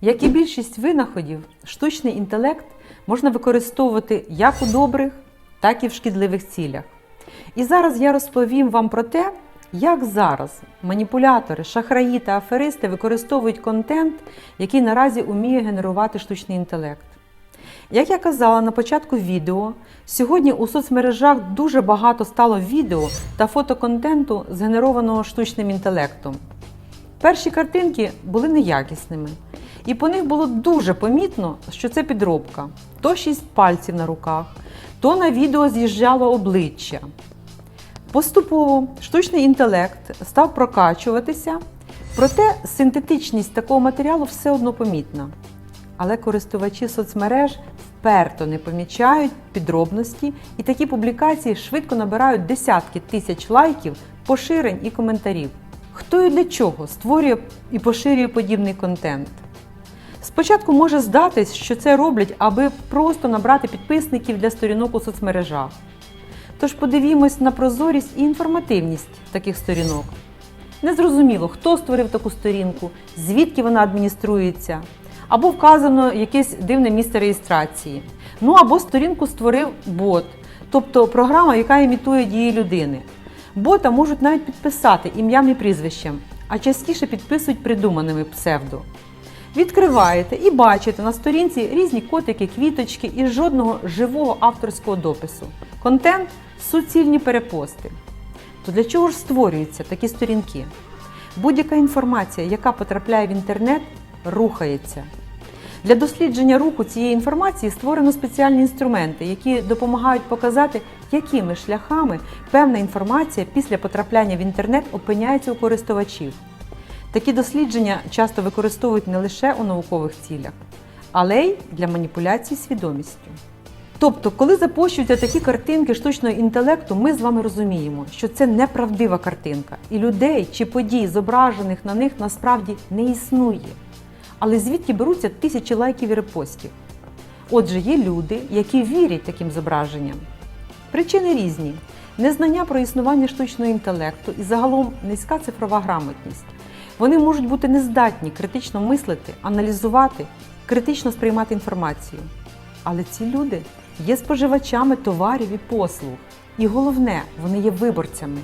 Як і більшість винаходів, штучний інтелект можна використовувати як у добрих, так і в шкідливих цілях. І зараз я розповім вам про те, як зараз маніпулятори, шахраї та аферисти використовують контент, який наразі уміє генерувати штучний інтелект. Як я казала на початку відео, сьогодні у соцмережах дуже багато стало відео та фотоконтенту, згенерованого штучним інтелектом. Перші картинки були неякісними, і по них було дуже помітно, що це підробка. То шість пальців на руках, то на відео з'їжджало обличчя. Поступово штучний інтелект став прокачуватися, проте синтетичність такого матеріалу все одно помітна. Але користувачі соцмереж вперто не помічають підробності, і такі публікації швидко набирають десятки тисяч лайків, поширень і коментарів. Хто і для чого створює і поширює подібний контент? Спочатку може здатись, що це роблять, аби просто набрати підписників для сторінок у соцмережах. Тож подивімось на прозорість і інформативність таких сторінок. Незрозуміло, хто створив таку сторінку, звідки вона адмініструється, або вказано якесь дивне місце реєстрації. Ну або сторінку створив бот, тобто програма, яка імітує дії людини. Бота можуть навіть підписати ім'ям і прізвищем, а частіше підписують придуманими псевдо. Відкриваєте і бачите на сторінці різні котики, квіточки і жодного живого авторського допису. Контент суцільні перепости. То для чого ж створюються такі сторінки? Будь-яка інформація, яка потрапляє в інтернет, рухається. Для дослідження руху цієї інформації створено спеціальні інструменти, які допомагають показати, якими шляхами певна інформація після потрапляння в інтернет опиняється у користувачів. Такі дослідження часто використовують не лише у наукових цілях, але й для маніпуляцій свідомістю. Тобто, коли запущуються такі картинки штучного інтелекту, ми з вами розуміємо, що це неправдива картинка, і людей чи подій, зображених на них, насправді не існує. Але звідки беруться тисячі лайків і репостів? Отже, є люди, які вірять таким зображенням. Причини різні: незнання про існування штучного інтелекту і загалом низька цифрова грамотність. Вони можуть бути нездатні критично мислити, аналізувати, критично сприймати інформацію. Але ці люди є споживачами товарів і послуг. І головне, вони є виборцями.